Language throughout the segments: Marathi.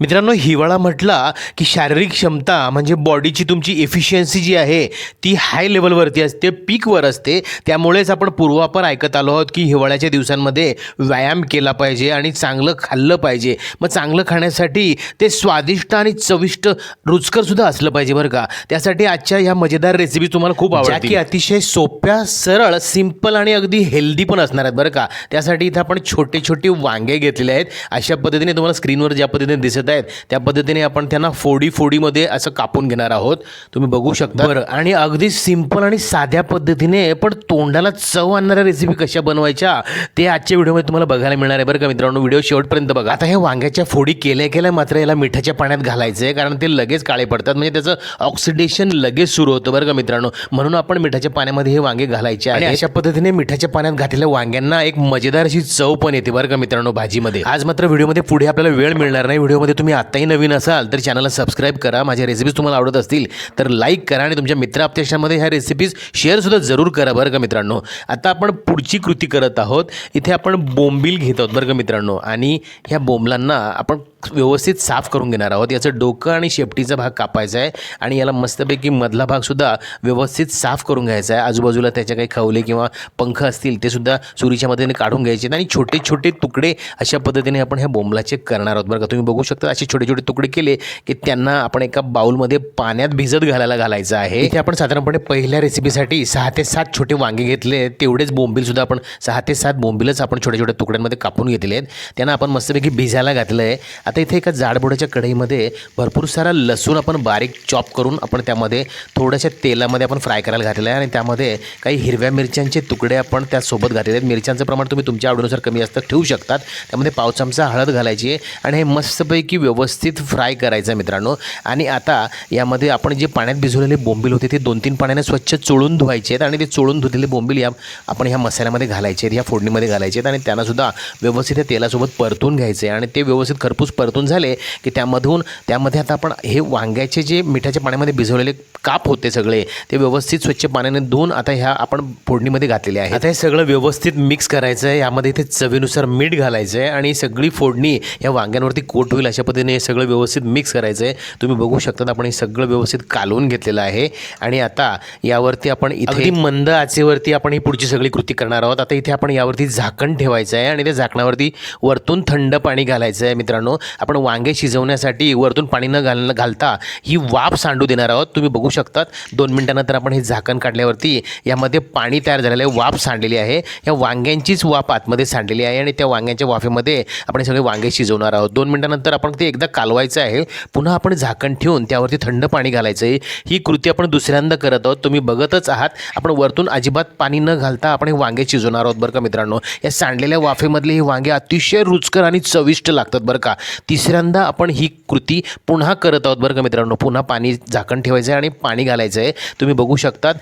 मित्रांनो हिवाळा म्हटला की शारीरिक क्षमता म्हणजे बॉडीची तुमची एफिशियन्सी जी आहे ती हाय लेवलवरती असते पीकवर असते. त्यामुळेच आपण पूर्वापर ऐकत आलो आहोत की हिवाळ्याच्या दिवसांमध्ये व्यायाम केला पाहिजे आणि चांगलं खाल्लं पाहिजे. मग चांगलं खाण्यासाठी ते स्वादिष्ट आणि चविष्ट रुचकर सुद्धा असलं पाहिजे बरं का. त्यासाठी आजच्या ह्या मजेदार रेसिपी तुम्हाला खूप आवडतील. की अतिशय सोप्या सरळ सिंपल आणि अगदी हेल्दी पण असणार आहेत बरं का. त्यासाठी इथं आपण छोटे छोटे वांगे घेतलेले आहेत. अशा पद्धतीने तुम्हाला स्क्रीनवर ज्या पद्धतीने दिसत आहेत त्या पद्धतीने आपण त्यांना फोडी फोडीमध्ये असं कापून घेणार आहोत. तुम्ही बघू शकता. बरं आणि अगदी सिंपल आणि साध्या पद्धतीने पण तोंडाला चव आणणाऱ्या रेसिपी कशा बनवायच्या ते आजच्या व्हिडिओमध्ये तुम्हाला बघायला मिळणार आहे. बरं का मित्रांनो व्हिडिओ शेवटपर्यंत बघा. आता हे वांग्याच्या फोडी केल्या केल्या मात्र याला मिठाच्या पाण्यात घालायचं आहे कारण ते लगेच काळे पडतात. म्हणजे त्याचं ऑक्सिडेशन लगेच सुरू होतं बरं का मित्रांनो. म्हणून आपण मिठाच्या पाण्यामध्ये हे वांगे घालायचे आणि अशा पद्धतीने मिठाच्या पाण्यात घातलेल्या वांग्यांना एक मजेदार अशी चव पण येते बरं का मित्रांनो भाजीमध्ये. आज मात्र व्हिडिओमध्ये पुढे आपल्याला वेळ मिळणार नाही. व्हिडिओमध्ये तुम्ही आत्ताही नवीन असाल तर चॅनलला सबस्क्राईब करा. माझ्या रेसिपीज तुम्हाला आवडत असतील तर लाईक करा आणि तुमच्या मित्र आपत्याशामध्ये ह्या रेसिपीज शेअरसुद्धा जरूर करा बरं का मित्रांनो. आता आपण पुढची कृती करत आहोत. इथे आपण बोंबील घेत आहोत बरं का मित्रांनो. आणि ह्या बोंबलांना आपण व्यवस्थित साफ करून घेणार आहोत. याचं डोकं आणि शेपटीचा भाग कापायचा आहे आणि याला मस्तपैकी मधला भागसुद्धा व्यवस्थित साफ करून घ्यायचा आहे. आजूबाजूला त्याच्या काही खवले किंवा पंख असतील ते सुद्धा सुरीच्या मदतीने काढून घ्यायचे आहेत आणि छोटे छोटे तुकडे अशा पद्धतीने आपण ह्या बोंबलाचे करणार आहोत. बरं का तुम्ही बघू शकता असे छोटे छोटे तुकडे केले की त्यांना आपण एका बाउलमध्ये पाण्यात भिजत घालायला घालायचं आहे. इथे आपण साधारणपणे पहिल्या रेसिपीसाठी सहा ते सात छोटे वांगे घेतले तेवढेच बोंबीलसुद्धा आपण सहा ते सात बोंबीलच आपण छोट्या छोट्या तुकड्यांमध्ये कापून घेतले आहेत. त्यांना आपण मस्तपैकी भिजायला घातलं आहे आता इथे एका जाडबुडाच्या कढईमध्ये भरपूर सारा लसूण आपण बारीक चॉप करून आपण त्यामध्ये थोड्याशा तेलामध्ये आपण फ्राय करायला घातलेलं आहे आणि त्यामध्ये काही हिरव्या मिरच्यांचे तुकडे आपण त्यासोबत घातलेले आहेत. मिरच्यांचं प्रमाण तुम्ही तुमच्या आवडीनुसार कमी जास्त ठेवू शकतात. त्यामध्ये पाव चमचा हळद घालायची आहे आणि हे मस्तपैकी व्यवस्थित फ्राय करायचं आहे मित्रांनो. आणि आता यामध्ये आपण जे पाण्यात भिजवलेले बोंबील होते ते दोन तीन पाण्याने स्वच्छ चोळून धुवायचे आहेत आणि ते चोळून धुतलेले बोंबील या आपण ह्या मसाल्यामध्ये घालायचे आहेत या फोडणीमध्ये घालायचे आहेत आणि त्यांनासुद्धा व्यवस्थित त्या तेलासोबत परतून घ्यायचे आहे आणि ते व्यवस्थित खरपूस परतून झाले की त्यामधून त्यामध्ये आता आपण हे वांग्याचे जे मिठाच्या पाण्यामध्ये भिजवलेले काप होते सगळे ते व्यवस्थित स्वच्छ पाण्याने धुवून आता ह्या आपण फोडणीमध्ये घातलेले आहे आता हे सगळं व्यवस्थित मिक्स करायचं आहे यामध्ये इथे चवीनुसार मीठ घालायचं आहे आणि सगळी फोडणी या वांग्यांवरती कोट होईल अशा पद्धतीने हे सगळं व्यवस्थित मिक्स करायचं आहे तुम्ही बघू शकता आपण हे सगळं व्यवस्थित कालवून घेतलेलं आहे आणि आता यावरती आपण इथे मंद आचेवरती आपण ही पुढची सगळी कृती करणार आहोत. आता इथे आपण यावरती झाकण ठेवायचं आहे आणि त्या झाकणावरती वरतून थंड पाणी घालायचं आहे मित्रांनो. आपण वांगे शिजवण्यासाठी वरतून पाणी न घाल घालता ही वाफ सांडू देणार आहोत. तुम्ही बघू शकतात. दोन मिनटानंतर आपण हे झाकण काढल्यावरती यामध्ये पाणी तयार झालेलं आहे. वाफ सांडलेली आहे. या वांग्यांचीच वाफ आतमध्ये सांडलेली आहे आणि त्या वांग्यांच्या वाफेमध्ये आपण सगळे वांगे शिजवणार आहोत. दोन मिनटानंतर आपण ते एकदा कालवायचं आहे. पुन्हा आपण झाकण ठेवून त्यावरती थंड पाणी घालायचं आहे ही कृती आपण दुसऱ्यांदा करत आहोत. तुम्ही बघतच आहात. आपण वरतून अजिबात पाणी न घालता आपण हे वांगे शिजवणार आहोत बरं का मित्रांनो. या सांडलेल्या वाफेमधले हे वांगे अतिशय रुचकर आणि चविष्ट लागतात बरं का. तिसऱ्यांदा आपण ही कृती पुन्हा करत आहोत बरं का मित्रांनो. पुन्हा पाणी झाकण ठेवायचं आहे आणि पाणी घालायचं आहे तुम्ही बघू शकतात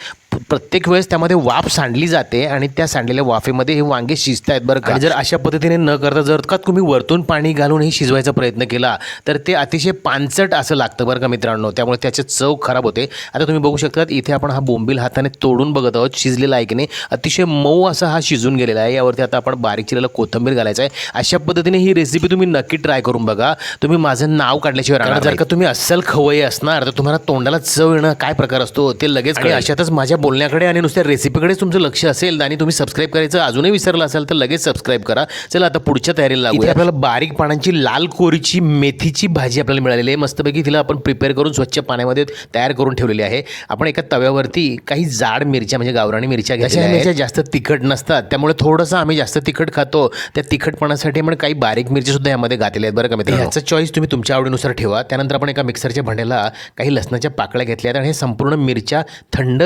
प्रत्येक वेळेस त्यामध्ये वाफ सांडली जाते आणि त्या सांडलेल्या वाफेमध्ये हे वांगे शिजत आहेत बरं का. जर अशा पद्धतीने न करता जर का तुम्ही वरतून पाणी घालून हे शिजवायचा प्रयत्न केला तर ते अतिशय पानचट असं लागतं बरं का मित्रांनो. त्यामुळे त्याचे चव खराब होते. आता तुम्ही बघू शकतात इथे आपण हा बोंबील हाताने तोडून बघत आहोत. शिजलेला आहे की नाही? अतिशय मऊ असा हा शिजून गेलेला आहे. यावरती आता आपण बारीक चिरलेला कोथंबीर घालायचं आहे. अशा पद्धतीने ही रेसिपी तुम्ही नक्की ट्राय करून बघा. तुम्ही माझं नाव काढल्याशिवाय राहणार जर का तुम्ही अस्सल खवय्ये असणार तर तुम्हाला तोंडाला चव येणं काय प्रकार असतो ते लगेच अशातच माझ्या बोलण्याकडे आणि नुसत्या रेसिपीकडेच तुमचं लक्ष असेल आणि तुम्ही सबस्क्राईब करायचं अजूनही विसरलं असाल तर लगेच सबस्क्राईब करा. चला आता पुढच्या तयारीला लागू आपल्याला बारीक पानांची लाल कोरीची मेथीची भाजी आपल्याला मिळालेली आहे. मस्तपैकी तिला आपण प्रिपेअर करून स्वच्छ पाण्यामध्ये तयार करून ठेवलेली आहे. आपण एका तव्यावरती काही जाड मिरच्या म्हणजे गावराणी मिरच्या घ्यायच्या मिरच्या जास्त तिखट नसतात. त्यामुळे थोडंसं आम्ही जास्त तिखट खातो. त्या तिखटपणासाठी आपण काही बारीक मिरची सुद्धा यामध्ये घातलेल्या आहेत बरं का मित्रांनो. ह्याचा चॉईस तुम्ही तुमच्या आवडीनुसार ठेवा. त्यानंतर आपण एका मिक्सरच्या भांड्याला काही लसणाच्या पाकळ्या घेतल्या आहेत आणि हे संपूर्ण मिरच्या थंड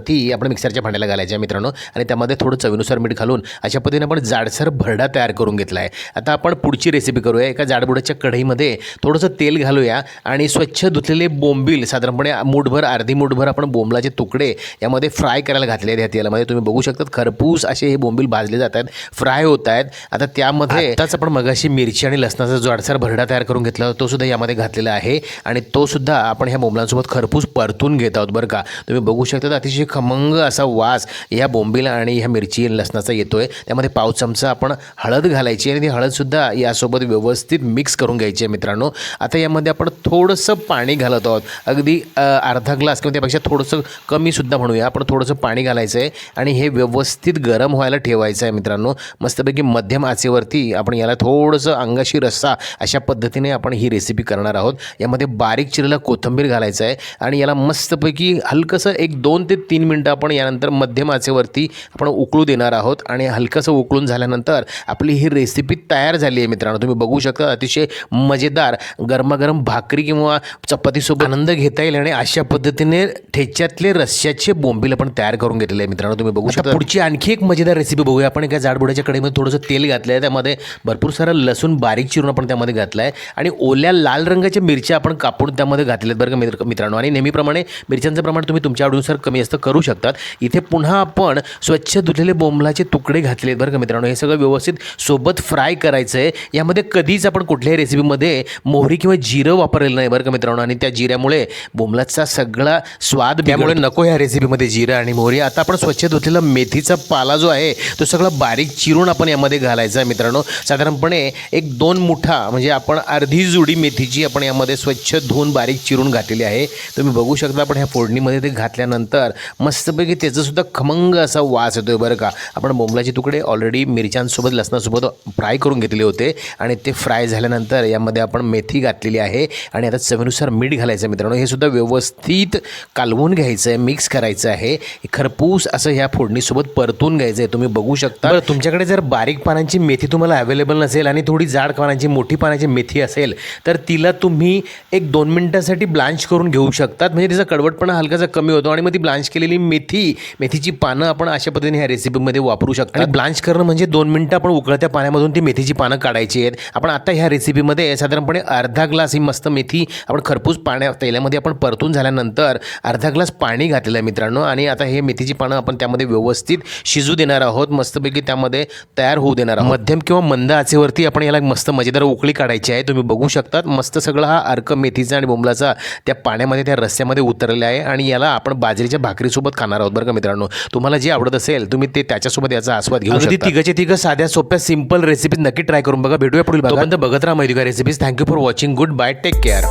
वरती आपण मिक्सरच्या भांड्याला घालायच्या आहे मित्रांनो. आणि त्यामध्ये थोडं चवीनुसार मीठ घालून अशा पद्धतीने आपण जाडसर भरडा तयार करून घेतला आहे आता आपण पुढची रेसिपी करूया. एका जाडबुडाच्या कढईमध्ये थोडंसं तेल घालूया आणि स्वच्छ धुतलेले बोंबील साधारणपणे मूठभर अर्धी मूठभर आपण बोंबलाचे तुकडे यामध्ये फ्राय करायला घातले आहेत. ह्या तेलामध्ये तुम्ही बघू शकतात खरपूस असे हे बोंबील भाजले जात आहेत फ्राय होत आहेत. आता त्यामध्ये आताच आपण मगाशी मिरची आणि लसणाचा जाडसर भरडा तयार करून घेतला होता तो सुद्धा यामध्ये घातलेला आहे. आणि तो सुद्धा आपण ह्या बोंबलांसोबत खरपूस परतून घेत आहोत बरं का. तुम्ही बघू शकता अतिशय खमंग असा वास ह्या बोंबीला आणि ह्या मिरची लसणाचा येतो आहे त्यामध्ये पाव चमचा आपण हळद घालायची आणि ती हळदसुद्धा यासोबत व्यवस्थित मिक्स करून घ्यायची आहे मित्रांनो. आता यामध्ये आपण थोडंसं पाणी घालत आहोत. अगदी अर्धा ग्लास किंवा त्यापेक्षा थोडंसं कमीसुद्धा म्हणूया. आपण थोडंसं पाणी घालायचं आहे आणि हे व्यवस्थित गरम व्हायला ठेवायचं आहे मित्रांनो. मस्तपैकी मध्यम आचेवरती आपण याला थोडंसं अंगाशी रस्सा अशा पद्धतीने आपण ही रेसिपी करणार आहोत. यामध्ये बारीक चिरलेला कोथिंबीर घालायचं आहे आणि याला मस्तपैकी हलकंसं एक दोन ते तीन मिनटं आपण यानंतर मध्यम आचेवरती आपण उकळू देणार आहोत आणि हलकंसं उकळून झाल्यानंतर आपली ही रेसिपी तयार झाली आहे मित्रांनो. तुम्ही बघू शकता अतिशय मजेदार गरमागरम भाकरी किंवा चपातीसोबत आनंद घेता येईल आणि अशा पद्धतीने ठेच्यातले रश्श्याचे बोंबील आपण तयार करून घेतलेले आहे मित्रांनो. तुम्ही बघू शकता. पुढची आणखी एक मजेदार रेसिपी बघूया आपण. एका जाडबुड्याच्या कडेमध्ये थोडंसं तेल घातलं आहे त्यामध्ये भरपूर सारं लसूण बारीक चिरून आपण त्यामध्ये घातलं आहे आणि ओल्या लाल रंगाच्या मिरच्या आपण कापून त्यामध्ये घातल्यात बरं का मित्र मित्रांनो. आणि नेहमीप्रमाणे मिरच्यांचं प्रमाण तुम्ही तुमच्या आवडीनुसार कमी जास्त करू शकतात. इथे पुन्हा आपण स्वच्छ धुतलेले बोंबलाचे तुकडे घातलेत बरं का मित्रांनो. हे सगळं व्यवस्थित सोबत फ्राय करायचं आहे यामध्ये कधीच आपण कुठल्याही रेसिपीमध्ये मोहरी किंवा जिरं वापरलेलं नाही बरं का मित्रांनो. आणि त्या जिऱ्यामुळे बोंबलाचा सगळा स्वाद त्यामुळे नको ह्या रेसिपीमध्ये जिरं आणि मोहरी. आता आपण स्वच्छ धुतलेला मेथीचा पाला जो आहे तो सगळा बारीक चिरून आपण यामध्ये घालायचा आहे मित्रांनो. साधारणपणे एक दोन मुठा म्हणजे आपण अर्धी जुडी मेथीची आपण यामध्ये स्वच्छ धुवून बारीक चिरून घातलेली आहे. तुम्ही बघू शकता आपण ह्या फोडणीमध्ये ते घातल्यानंतर मस्तपैकी त्याचंसुद्धा खमंग असा वास येतो आहे बरं का. आपण बोंबलाचे तुकडे ऑलरेडी मिरच्यांसोबत लसणासोबत फ्राय करून घेतले होते आणि ते फ्राय झाल्यानंतर यामध्ये आपण मेथी घातलेली आहे आणि आता चवीनुसार मीठ घालायचं आहे मित्रांनो. हे सुद्धा व्यवस्थित कालवून घ्यायचं आहे मिक्स करायचं आहे. खरपूस असं ह्या फोडणीसोबत परतून घ्यायचं आहे तुम्ही बघू शकता. तुमच्याकडे जर बारीक पानांची मेथी तुम्हाला अवेलेबल नसेल आणि थोडी जाड पानांची मोठी पानाची मेथी असेल तर तिला तुम्ही एक दोन मिनटासाठी ब्लांच करून घेऊ शकतात. म्हणजे तिचा कडवटपणा हलकासा कमी होतो आणि मग ती ब्लांच केलेली मेथी मेथीची पानं आपण अशा पद्धतीने ह्या रेसिपीमध्ये वापरू शकतो. आणि ब्लांच करणं म्हणजे दोन मिनटं आपण उकळत्या पाण्यामधून ती मेथीची पानं काढायची आहेत. आपण आता ह्या रेसिपीमध्ये साधारणपणे अर्धा ग्लास ही मस्त मेथी आपण खरपूस पाण्या तेलामध्ये आपण परतून झाल्यानंतर अर्धा ग्लास पाणी घातलेलं आहे मित्रांनो. आणि आता हे मेथीची पानं आपण त्यामध्ये व्यवस्थित शिजू देणार आहोत. मस्तपैकी त्यामध्ये तयार होऊ देणार आहोत. मध्यम किंवा मंद आचेवरती आपण याला मस्त मजेदार उकळी काढायची आहे. तुम्ही बघू शकतात मस्त सगळा हा अर्क मेथीचा आणि बोंबलाचा त्या पाण्यामध्ये त्या रस्स्यामध्ये उतरलेला आहे. आणि याला आपण बाजरीच्या भाकरीसोबत खाणार आहोत बरं का मित्रांनो? तुम्हाला जे आवडत असेल तुम्ही ते त्याच्यासोबत याचा आस्वाद घेऊ शकता. तिघचे तिघं साध्या सोप्या सिंपल रेसिपीज नक्की ट्राय करून बघा. भेटूया पुढील बघत राहा माहिती का recipes thank you for watching goodbye take care